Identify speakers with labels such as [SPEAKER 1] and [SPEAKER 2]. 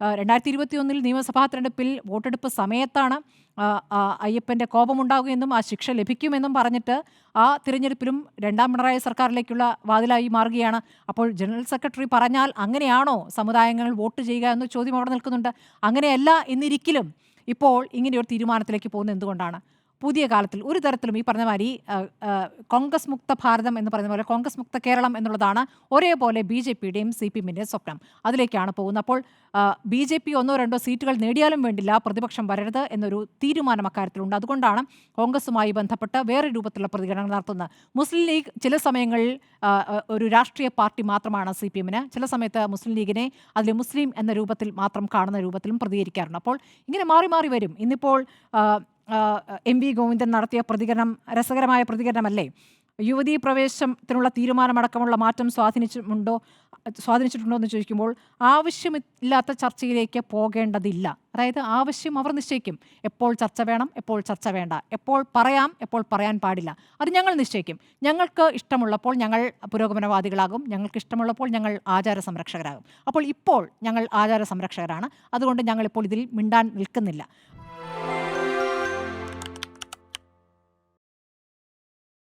[SPEAKER 1] രണ്ടായിരത്തി ഇരുപത്തി ഒന്നിൽ നിയമസഭാ തെരഞ്ഞെടുപ്പിൽ വോട്ടെടുപ്പ് സമയത്താണ് അയ്യപ്പന്റെ കോപമുണ്ടാകുമെന്നും ആ ശിക്ഷ ലഭിക്കുമെന്നും പറഞ്ഞിട്ട് ആ തിരഞ്ഞെടുപ്പിലും രണ്ടാം പിണറായി സർക്കാരിലേക്കുള്ള വാതിലായി മാറുകയാണ്. അപ്പോൾ ജനറൽ സെക്രട്ടറി പറഞ്ഞാൽ അങ്ങനെയാണോ സമുദായങ്ങൾ വോട്ട് ചെയ്യുക എന്ന ചോദ്യം അവിടെ നിൽക്കുന്നുണ്ട്. അങ്ങനെയല്ല എന്നിരിക്കലും ഇപ്പോൾ ഇങ്ങനെയൊരു തീരുമാനത്തിലേക്ക് പോകുന്നത് എന്തുകൊണ്ടാണ്? പുതിയ കാലത്തിൽ ഒരു തരത്തിലും ഈ പറഞ്ഞ മാതിരി കോൺഗ്രസ് മുക്ത ഭാരതം എന്ന് പറയുന്ന പോലെ കോൺഗ്രസ് മുക്ത കേരളം എന്നുള്ളതാണ് ഒരേപോലെ ബി ജെ പിയുടെയും സി പി എമ്മിന്റെയും സ്വപ്നം. അതിലേക്കാണ് പോകുന്നത്. അപ്പോൾ ബി ജെ പി ഒന്നോ രണ്ടോ സീറ്റുകൾ നേടിയാലും വേണ്ടില്ല പ്രതിപക്ഷം വരരുത് എന്നൊരു തീരുമാനം അക്കാര്യത്തിലുണ്ട്. അതുകൊണ്ടാണ് കോൺഗ്രസുമായി ബന്ധപ്പെട്ട് വേറെ രൂപത്തിലുള്ള പ്രതികരണങ്ങൾ നടത്തുന്നത്. മുസ്ലിം ലീഗ് ചില സമയങ്ങളിൽ ഒരു രാഷ്ട്രീയ പാർട്ടി മാത്രമാണ് സി പി എമ്മിന്. ചില സമയത്ത് മുസ്ലിം ലീഗിനെ അതിൽ മുസ്ലിം എന്ന രൂപത്തിൽ മാത്രം കാണുന്ന രൂപത്തിലും പ്രതികരിക്കാറുണ്ട്. അപ്പോൾ ഇങ്ങനെ മാറി മാറി വരും. ഇന്നിപ്പോൾ എം വി ഗോവിന്ദൻ നടത്തിയ പ്രതികരണം രസകരമായ പ്രതികരണമല്ലേ? യുവതീ പ്രവേശത്തിനുള്ള തീരുമാനമടക്കമുള്ള മാറ്റം സ്വാധീനിച്ചിട്ടുണ്ടോ സ്വാധീനിച്ചിട്ടുണ്ടോ എന്ന് ചോദിക്കുമ്പോൾ ആവശ്യമില്ലാത്ത ചർച്ചയിലേക്ക് പോകേണ്ടതില്ല. അതായത് ആവശ്യം അവർ നിശ്ചയിക്കും. എപ്പോൾ ചർച്ച വേണം എപ്പോൾ ചർച്ച വേണ്ട. എപ്പോൾ പറയാം എപ്പോൾ പറയാൻ പാടില്ല. അത് ഞങ്ങൾ നിശ്ചയിക്കും. ഞങ്ങൾക്ക് ഇഷ്ടമുള്ളപ്പോൾ ഞങ്ങൾ പുരോഗമനവാദികളാകും. ഞങ്ങൾക്ക് ഇഷ്ടമുള്ളപ്പോൾ ഞങ്ങൾ ആചാര സംരക്ഷകരാകും അപ്പോൾ ഇപ്പോൾ ഞങ്ങൾ ആചാര സംരക്ഷകരാണ് അതുകൊണ്ട് ഞങ്ങളിപ്പോൾ ഇതിൽ മിണ്ടാൻ നിൽക്കുന്നില്ല.